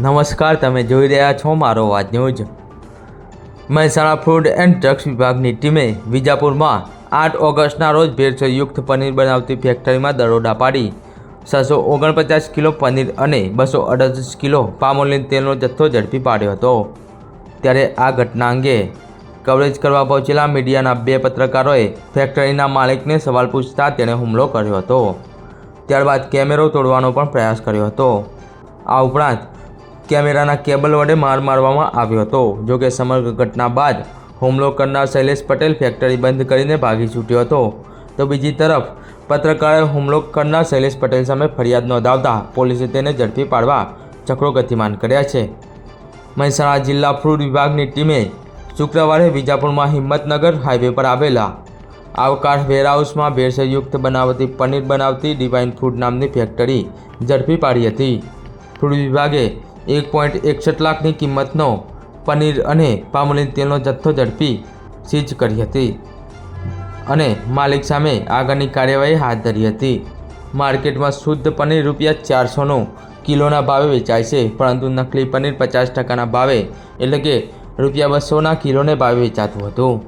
નમસ્કાર, તમે જોઈ રહ્યા છો મારો વાત news. Mehsana food and drugs વિભાગની ટીમે વિજાપુરમાં આઠ ઓગસ્ટના રોજ ભેળસેળયુક્ત પનીર બનાવતી ફેક્ટરીમાં દરોડા પાડી. છસો ઓગણપચાસ કિલો પનીર અને બસો અડત્રીસ કિલો પામોલીન તેલનો જથ્થો ઝડપી પાડ્યો હતો. ત્યારે આ ઘટના અંગે કવરેજ કરવા પહોંચેલા મીડિયાના બે પત્રકારોએ ફેક્ટરીના માલિકને સવાલ પૂછતા તેણે હુમલો કર્યો હતો. ત્યારબાદ કેમેરો તોડવાનો પણ પ્રયાસ કર્યો હતો. આ ઉપરાંત કેમેરાના કેબલ વડે માર મારવામાં આવ્યો હતો. જોકે સમગ્ર ઘટના બાદ હુમલો કરનાર શૈલેષ પટેલ ફેક્ટરી બંધ કરીને ભાગી છૂટ્યો હતો. તો બીજી તરફ, પત્રકારે હુમલો કરનાર શૈલેષ પટેલ સામે ફરિયાદ નોંધાવતા પોલીસે તેને ઝડપી પાડવા ચક્રો ગતિમાન કર્યા છે. મહેસાણા જિલ્લા ફૂડ વિભાગની ટીમે શુક્રવારે વિજાપુરમાં હિંમતનગર હાઈવે પર આવેલા આવકાશ વેરહાઉસમાં ભેળસેળયુક્ત બનાવતી પનીર બનાવતી ડિવાઇન ફૂડ નામની ફેક્ટરી ઝડપી પાડી હતી. ફૂડ વિભાગે એક પોઈન્ટ એકસઠ લાખની કિંમતનો પનીર અને પામોલીન તેલનો જથ્થો ઝડપી સીઝ કરી હતી અને માલિક સામે આગળની કાર્યવાહી હાથ ધરી હતી. માર્કેટમાં શુદ્ધ પનીર રૂપિયા ચારસોનું કિલોના ભાવે વેચાય છે, પરંતુ નકલી પનીર પચાસ ટકાના ભાવે એટલે કે રૂપિયા બસોના કિલોને ભાવે વેચાતું હતું.